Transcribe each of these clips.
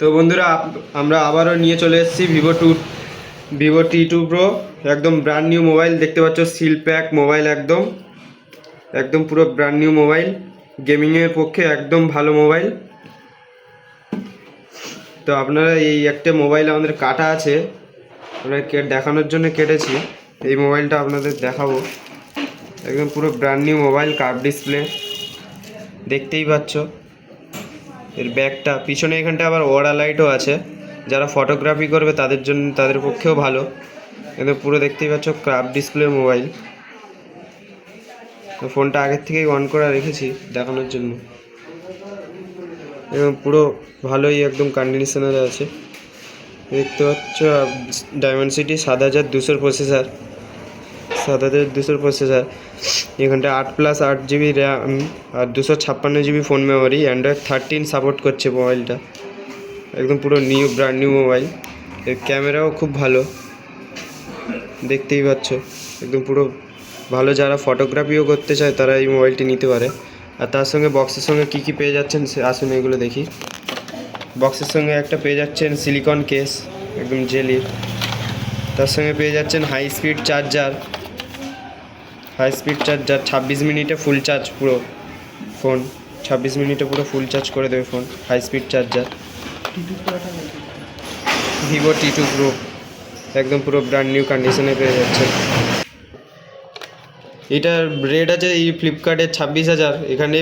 তো বন্ধুরা, আমরা আবারও নিয়ে চলে এসেছি Vivo two Vivo T two pro একদম ব্র্যান্ড নিউ মোবাইল দেখতে পাচ্ছ সিল প্যাক মোবাইল একদম। একদম পুরো ব্র্যান্ড নিউ মোবাইল গেমিংয়ের পক্ষে একদম ভালো মোবাইল তো আপনারা এই একটা মোবাইল আমাদের কাটা আছে, আমরা দেখানোর জন্য কেটেছি। এই মোবাইলটা আপনাদের দেখাবো। একদম পুরো brand new mobile curve display দেখতেই পাচ্ছ। এর ব্যাগটা, পিছনে এখানটা আবার ওয়ারা লাইটও আছে। যারা ফটোগ্রাফি করবে তাদের জন্য, তাদের পক্ষেও ভালো। কিন্তু পুরো দেখতেই পাচ্ছ ক্রাফ ডিসপ্লে মোবাইল তো ফোনটা আগের থেকেই অন করা রেখেছি দেখানোর জন্য। এবং পুরো ভালোই একদম কন্ডিশনারে আছে। দেখতে পাচ্ছ ডায়মন্ড সিটি সাত হাজার দুশোর প্রসেসার সাত হাজার দুশোর প্রসেসর এখানটা আট প্লাস আট জিবি র্যাম আর দুশো ছাপ্পান্ন GB phone memory Android thirteen support করছে মোবাইলটা একদম পুরো নিউ ব্র্যান্ড নিউ মোবাইল এর ক্যামেরাও খুব ভালো। দেখতেই পাচ্ছ। একদম পুরো ভালো যারা ফটোগ্রাফিও করতে চায়, তারা এই মোবাইলটি নিতে পারে। আর তার সঙ্গে বক্সের সঙ্গে কী কী পেয়ে যাচ্ছেন আসুন এগুলো দেখি। বক্সের সঙ্গে একটা পেয়ে যাচ্ছেন সিলিকন কেস একদম জেলির তার সঙ্গে পেয়ে যাচ্ছেন high speed charger high speed charger ছাব্বিশ মিনিটে ফুল চার্জ পুরো ফোন ছাব্বিশ মিনিটে পুরো ফুল চার্জ করে দেবে phone high speed charger Vivo T two pro একদম পুরো ব্র্যান্ড নিউ কন্ডিশনে পেয়ে যাচ্ছে। এটার রেট আছে এই ফ্লিপকার্টে ছাব্বিশ হাজার, এখানে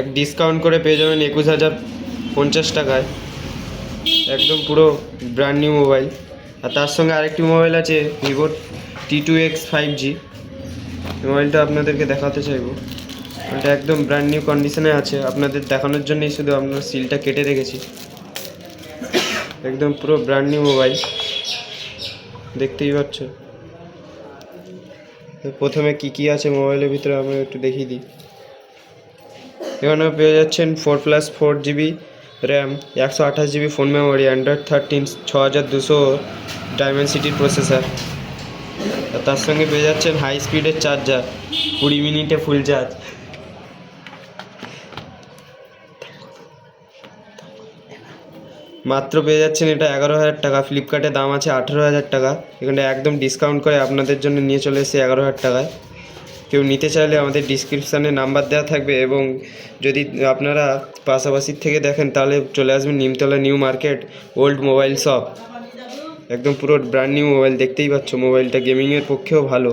এক ডিসকাউন্ট করে পেয়ে যাবেন একুশ হাজার পঞ্চাশ টাকায়। একদম পুরো ব্র্যান্ড নিউ মোবাইল আর তার সঙ্গে আরেকটি মোবাইল আছে Vivo T two X five G মোবাইলটা আপনাদেরকে দেখাতে চাইব। এটা একদম ব্র্যান্ড নিউ কন্ডিশনে আছে। আপনাদের দেখানোর জন্যই শুধু আপনার সিলটা কেটে রেখেছি। একদম পুরো ব্র্যান্ড নিউ মোবাইল দেখতেই পাচ্ছ প্রথমে কি কি আছে মোবাইলের ভিতরে আমি একটু দেখিয়ে দিই। এখানে পেয়ে যাচ্ছেন four plus four GB RAM একশো আঠাশ GB phone memory Android thirteen ছ হাজার দুশো ডায়মন্ড সিটির প্রসেসর তার সঙ্গে পেয়ে যাচ্ছেন হাই স্পিডের চার্জার কুড়ি মিনিটে ফুল চার্জ মাত্র পেয়ে যাচ্ছেন এটা এগারো হাজার টাকা। ফ্লিপকার্টে দাম আছে আঠেরো হাজার টাকা। এখানটা একদম ডিসকাউন্ট করে আপনাদের জন্য নিয়ে চলে এসেছে এগারো হাজার টাকায়। কেউ নিতে চাইলে আমাদের ডিসক্রিপশানে নাম্বার দেওয়া থাকবে এবং যদি আপনারা পাশাপাশি থেকে দেখেন, তাহলে চলে আসবেন Nimtala New Market old mobile shop একদম পুরো ব্র্যান্ড নিউ মোবাইল দেখতেই পাচ্ছ। মোবাইলটা গেমিংয়ের পক্ষেও ভালো।